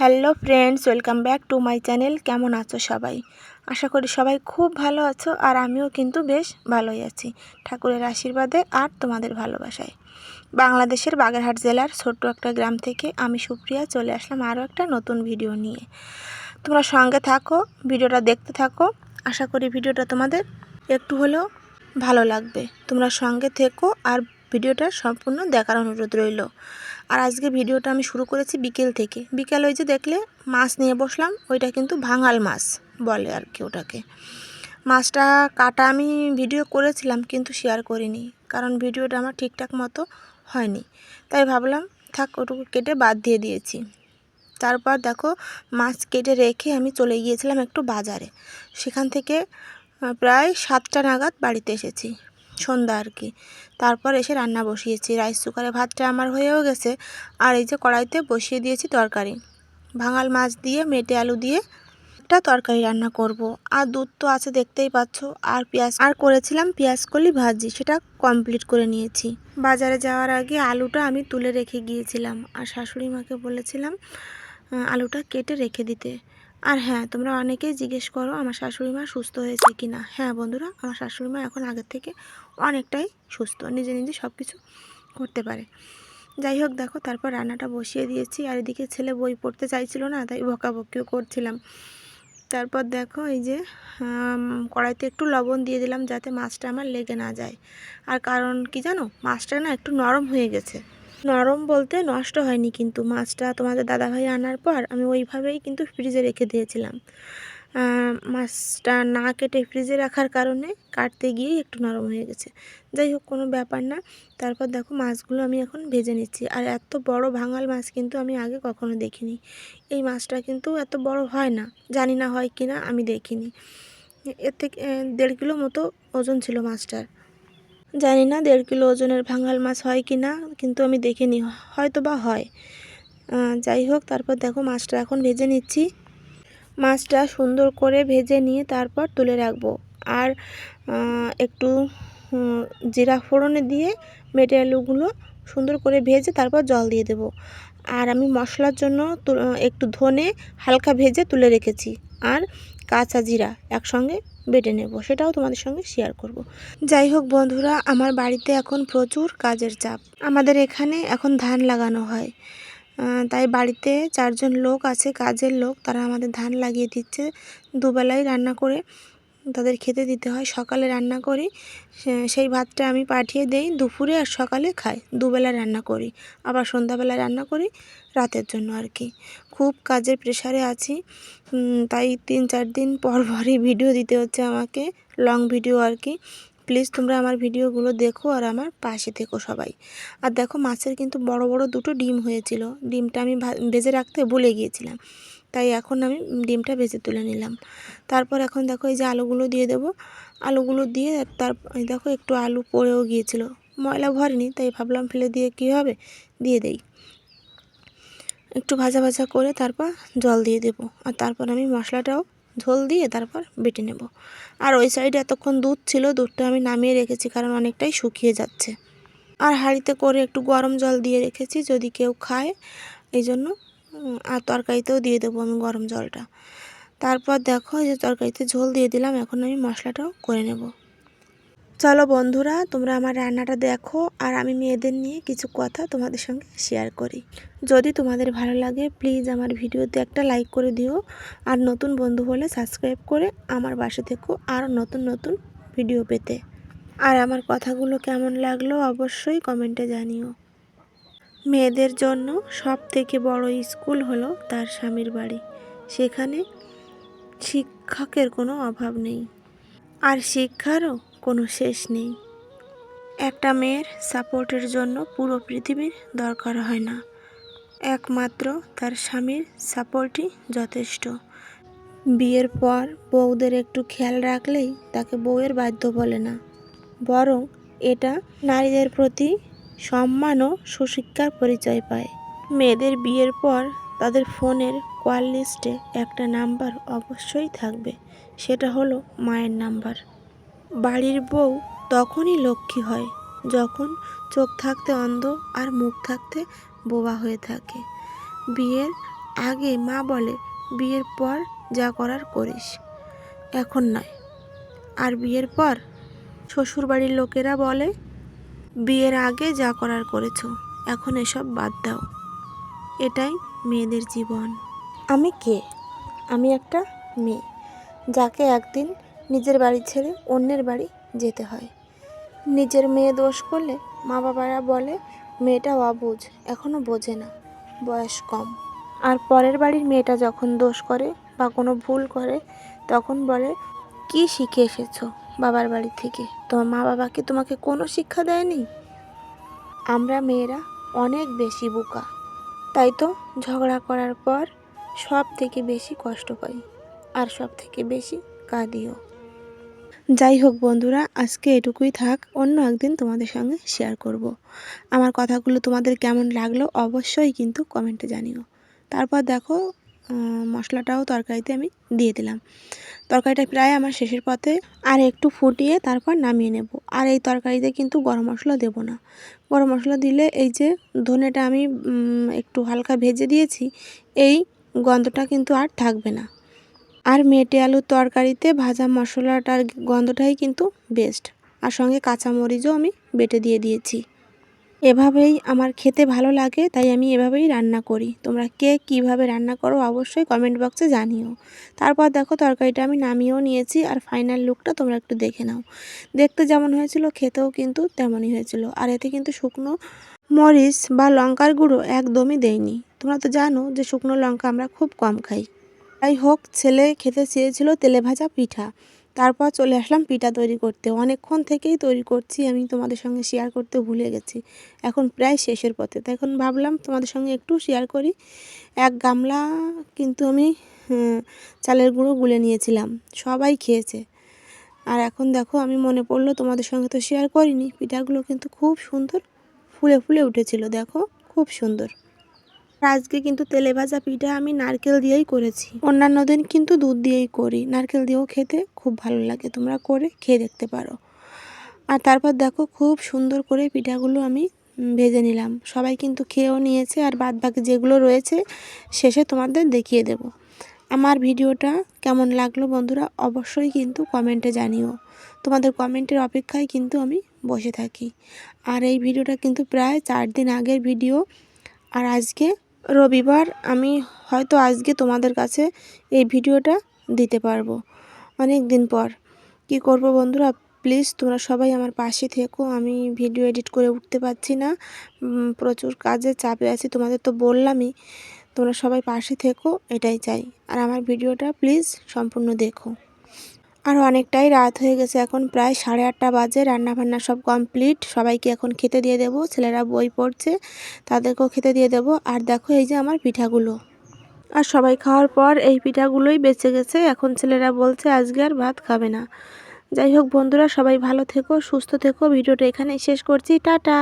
Hello friends, welcome back to my channel. কেমন আছো সবাই? আশা করি সবাই খুব ভালো আছো আর আমিও কিন্তু বেশ ভালোই আছি। ঠাকুরের আশীর্বাদে আর তোমাদের ভালোবাসায়। বাংলাদেশের বাগেরহাট জেলার ছোট্ট একটা গ্রাম থেকে আমি সুপ্রিয়া চলে আসলাম আরও একটা নতুন ভিডিও নিয়ে। তোমরা সঙ্গে থাকো, ভিডিওটা দেখতে থাকো। আশা করি ভিডিওটা তোমাদের একটু হলেও ভালো লাগবে। তোমরা সঙ্গে থেকো আর ভিডিওটা সম্পূর্ণ দেখার অনুরোধ রইল। আর আজকে ভিডিওটা আমি শুরু করেছি বিকেল থেকে। বিকেল ওই যে দেখলে মাছ নিয়ে বসলাম, ওইটা কিন্তু ভাঙাল মাছ বলে আর কি ওটাকে। মাছটা কাটা আমি ভিডিও করেছিলাম কিন্তু শেয়ার করিনি, কারণ ভিডিওটা আমার ঠিকঠাক মতো হয়নি। তাই ভাবলাম, থাক ওটুকু কেটে বাদ দিয়ে দিয়েছি। তারপর দেখো মাছ কেটে রেখে আমি চলে গিয়েছিলাম একটু বাজারে। সেখান থেকে প্রায় সাতটা নাগাদ বাড়িতে এসেছি। সন্ধ্যা আর কি তারপর এসে রান্না বসিয়েছি। রাইস কুকারে ভাতটা আমার হয়েও গেছে। আর এই যে কড়াইতে বসিয়ে দিয়েছি তরকারি। ভাঙাল মাছ দিয়ে, মেটে আলু দিয়ে একটা তরকারি রান্না করব। আর দুধ তো আছে দেখতেই পাচ্ছ। আর পেঁয়াজ, আর করেছিলাম পেঁয়াজ কলি ভাজি। সেটা কমপ্লিট করে নিয়েছি। বাজারে যাওয়ার আগে আলুটা আমি তুলে রেখে গিয়েছিলাম। আর শাশুড়ি মাকে বলেছিলাম আলুটা কেটে রেখে দিতে। আর হ্যাঁ তোমরা অনেকেই জিজ্ঞেস করো আমার শাশুড়ি মা সুস্থ হয়েছে কি না হ্যাঁ বন্ধুরা, আমার শাশুড়ি মা এখন আগের থেকে অনেকটাই সুস্থ, নিজে নিজে সব কিছু করতে পারে। যাই হোক, দেখো, তারপর রান্নাটা বসিয়ে দিয়েছি। আর এদিকে ছেলে বই পড়তে চাইছিল না, তাই বকাবকিও করছিলাম। তারপর দেখো, এই যে কড়াইতে একটু লবণ দিয়ে দিলাম যাতে মাছটা আমার লেগে না যায়। আর কারণ কি জানো, মাছটা না একটু নরম হয়ে গেছে। নরম বলতে নষ্ট হয়নি কিন্তু মাছটা তোমাদের দাদাভাই আনার পর আমি ওইভাবেই কিন্তু ফ্রিজে রেখে দিয়েছিলাম। মাছটা না কেটে ফ্রিজে রাখার কারণে কাটতে গিয়েই একটু নরম হয়ে গেছে। যাই হোক, কোনো ব্যাপার না। তারপর দেখো মাছগুলো আমি এখন ভেজে নিচ্ছি। আর এত বড় ভাঙাল মাছ কিন্তু আমি আগে কখনো দেখিনি। এই মাছটা কিন্তু এত বড় হয় না। জানি না হয় কি না আমি দেখিনি। এর থেকে দেড় কিলো মতো ওজন ছিল মাছটার। জানি না দেড় কিলো ওজনের ভাঙাল মাছ হয় কি না কিন্তু আমি দেখিনি। হয়তো বা হয় যাই হোক, তারপর দেখো মাছটা এখন ভেজে নিচ্ছি। মাছটা সুন্দর করে ভেজে নিয়ে তারপর তুলে রাখব। আর একটু জিরা ফোড়নে দিয়ে মেটে আলুগুলো সুন্দর করে ভেজে তারপর জল দিয়ে দেব। আর আমি মশলার জন্য একটু ধনে হালকা ভেজে তুলে রেখেছি। আর কাঁচা জিরা একসঙ্গে বেটে নেব, সেটাও তোমাদের সঙ্গে শেয়ার করব। যাই হোক বন্ধুরা, আমার বাড়িতে এখন প্রচুর কাজের চাপ। আমাদের এখানে এখন ধান লাগানো হয়। তাই বাড়িতে চারজন লোক আছে, কাজের লোক, তারা আমাদের ধান লাগিয়ে দিচ্ছে। দুবেলাই রান্না করে তাদের খেতে দিতে হয়। সকালে রান্না করি সেই ভাতটা আমি পাঠিয়ে দেই দুপুরে আর সকালে খাই। দুবেলা রান্না করি, আবার সন্ধ্যাবেলা রান্না করি রাতের জন্য আর কি। খুব কাজের প্রেশারে আছি তাই তিন চার দিন পর পরই ভিডিও দিতে হচ্ছে আমাকে লং ভিডিও আর কি। প্লিজ তোমরা আমার ভিডিওগুলো দেখো আর আমার পাশে থেকো সবাই। আর দেখো মাছের কিন্তু বড় বড় দুটো ডিম হয়েছিল। ডিমটা আমি ভেজে রাখতে ভুলে গিয়েছিলাম। তাই এখন আমি ডিমটা ভেজে তুলে নিলাম। তারপর এখন দেখো এই যে আলুগুলো দিয়ে দেবো। আলুগুলো দিয়ে তার দেখো একটু আলু পড়েও গিয়েছিল। ময়লা ভরেনি, তাই ভাবলাম ফেলে দিয়ে কী হবে? দিয়ে দেই। একটু ভাজা ভাজা করে তারপর জল দিয়ে দেবো। আর তারপর আমি মশলাটাও ঝোল দিয়ে তারপর বেটে নেব। আর ওই সাইডে এতক্ষণ দুধ ছিল, দুধটা আমি নামিয়ে রেখেছি কারণ অনেকটাই শুকিয়ে যাচ্ছে। আর হাঁড়িতে করে একটু গরম জল দিয়ে রেখেছি যদি কেউ খায়, এই জন্য আর তরকারিতেও দিয়ে দেবো আমি গরম জলটা। তারপর দেখো যে তরকারিতে ঝোল দিয়ে দিলাম, এখন আমি মশলাটাও করে নেব। চলো বন্ধুরা, তোমরা আমার রান্নাটা দেখো, আর আমি মেয়েদের নিয়ে কিছু কথা তোমাদের সঙ্গে শেয়ার করি। যদি তোমাদের ভালো লাগে প্লিজ আমার ভিডিওতে একটা লাইক করে দিও, আর নতুন বন্ধু হলে সাবস্ক্রাইব করে আমার বাসা থেকো আরও নতুন নতুন ভিডিও পেতে। আর আমার কথাগুলো কেমন লাগল অবশ্যই কমেন্টে জানিও। মেয়েদের জন্য সব থেকে বড় স্কুল হলো তার স্বামীর বাড়ি। সেখানে শিক্ষকের কোনো অভাব নেই। আর শিক্ষারও কোনো শেষ নেই। একটা মেয়ের সাপোর্টের জন্য পুরো পৃথিবীর দরকার হয় না। একমাত্র তার স্বামীর সাপোর্টই যথেষ্ট। বিয়ের পর বউদের একটু খেয়াল রাখলেই তাকে বউয়ের বাধ্য বলে না। বরং এটা নারীদের প্রতি সম্মান ও সুশিক্ষার পরিচয় পায়। মেয়েদের বিয়ের পর তাদের ফোনের কল লিস্টে একটা নাম্বার অবশ্যই থাকবে, সেটা হলো মায়ের নাম্বার। বাড়ির বউ তখনই লক্ষ্মী হয়, যখন চোখ থাকতে অন্ধ আর মুখ থাকতে বোবা হয়ে থাকে। বিয়ের আগে মা বলে, বিয়ের পর যা করার করিস। এখন নয়। আর বিয়ের পর শ্বশুরবাড়ির লোকেরা বলে বিয়ের আগে যা করার করেছ, এখন এসব বাদ দাও। এটাই মেয়েদের জীবন। আমি কে? আমি একটা মেয়ে, যাকে একদিন নিজের বাড়ি ছেড়ে অন্যের বাড়ি যেতে হয়। নিজের মেয়ে দোষ করলে মা বাবারা বলে, মেয়েটা অবুঝ এখনও বোঝে না, বয়স কম। আর পরের বাড়ির মেয়েটা যখন দোষ করে বা কোনো ভুল করে, তখন বলে, কি শিখে এসেছ? বাবার বাড়ি থেকে। তোমার মা বাবা কি তোমাকে কোনো শিক্ষা দেয়নি? আমরা মেয়েরা অনেক বেশি বোকা। তাই তো ঝগড়া করার পর সব থেকে বেশি কষ্ট পাই আর সব থেকে বেশি কাঁদিও। যাই হোক বন্ধুরা, আজকে এটুকুই থাক। অন্য একদিন তোমাদের সঙ্গে শেয়ার করব। আমার কথাগুলো তোমাদের কেমন লাগল অবশ্যই কিন্তু কমেন্টে জানিও। তারপর দেখো মশলাটাও তরকারিতে আমি দিয়ে দিলাম। তরকারিটা প্রায় আমার শেষের পথে। আর একটু ফুটিয়ে তারপর নামিয়ে নেব। আর এই তরকারিতে কিন্তু গরম মশলা দেব না। গরম মশলা দিলে এই যে ধনেটা আমি একটু হালকা ভেজে দিয়েছি, এই গন্ধটা কিন্তু আর থাকবে না। আর মেটে আলুর তরকারিতে ভাজা মশলাটার গন্ধটাই কিন্তু বেস্ট আর সঙ্গে কাঁচামরিচও আমি বেটে দিয়ে দিয়েছি। এভাবেই আমার খেতে ভালো লাগে, তাই আমি এভাবেই রান্না করি। তোমরা কে কীভাবে রান্না করো অবশ্যই কমেন্ট বক্সে জানিও। তারপর দেখো তরকারিটা আমি নামিয়েও নিয়েছি আর ফাইনাল লুকটা তোমরা একটু দেখে নাও। দেখতে যেমন হয়েছিল, খেতেও কিন্তু তেমনই হয়েছিল। আর এতে কিন্তু শুকনো মরিচ বা লঙ্কার গুঁড়ো একদমই দেয়নি তোমরা তো জানো যে শুকনো লঙ্কা আমরা খুব কম খাই। তাই হোক, ছেলে খেতে চেয়েছিল তেলে ভাজা পিঠা। তারপর চলে আসলাম পিঠা তৈরি করতে। অনেকক্ষণ থেকেই তৈরি করছি, আমি তোমাদের সঙ্গে শেয়ার করতে ভুলে গেছি। এখন প্রায় শেষের পথে। তাই এখন ভাবলাম তোমাদের সঙ্গে একটু শেয়ার করি। এক গামলা কিন্তু আমি চালের গুঁড়ো গুলে নিয়েছিলাম। সবাই খেয়েছে। আর এখন দেখো, আমি মনে পড়ল তোমাদের সঙ্গে তো শেয়ার করিনি। পিঠাগুলো কিন্তু খুব সুন্দর ফুলে ফুলে উঠেছিল, দেখো? খুব সুন্দর। আজকে কিন্তু তেলে ভাজা পিঠা আমি নারকেল দিয়েই করেছি। অন্যান্য দিন কিন্তু দুধ দিয়েই করি। নারকেল দিয়েও খেতে খুব ভালো লাগে। তোমরা করে খেয়ে দেখতে পারো। আর তারপর দেখো খুব সুন্দর করে পিঠাগুলো আমি ভেজে নিলাম। সবাই কিন্তু খেয়েও নিয়েছে আর বাদ বাকি যেগুলো রয়েছে শেষে তোমাদের দেখিয়ে দেব। আমার ভিডিওটা কেমন লাগল বন্ধুরা অবশ্যই কিন্তু কমেন্টে জানিও। তোমাদের কমেন্টের অপেক্ষায় কিন্তু আমি বসে থাকি। আর এই ভিডিওটা কিন্তু প্রায় চার দিন আগের ভিডিও। আর আজকে রবিবার আমি হয়তো আজকে তোমাদের কাছে এই ভিডিওটা দিতে পারব। অনেক দিন পর। কি করব বন্ধুরা? প্লিজ তোমরা সবাই আমার পাশে থেকো। আমি ভিডিও এডিট করে উঠতে পারছি না। প্রচুর কাজে চাপে আছি। তোমাদের তো বললামই, তোমরা সবাই পাশে থেকো, এটাই চাই। আর আমার ভিডিওটা প্লিজ সম্পূর্ণ দেখো। আর অনেকটাই রাত হয়ে গেছে। এখন প্রায় সাড়ে আটটা বাজে রান্না বান্না সব কমপ্লিট। সবাইকে এখন খেতে দিয়ে দেবো, ছেলেরা বই পড়ছে, তাদেরকেও খেতে দিয়ে দেবো। আর দেখো এই যে আমার পিঠাগুলো। আর সবাই খাওয়ার পর এই পিঠাগুলোই বেঁচে গেছে। এখন ছেলেরা বলছে আজকে আর ভাত খাবে না। যাই হোক বন্ধুরা, সবাই ভালো থেকো, সুস্থ থেকো। ভিডিওটা এখানেই শেষ করছি। টাটা!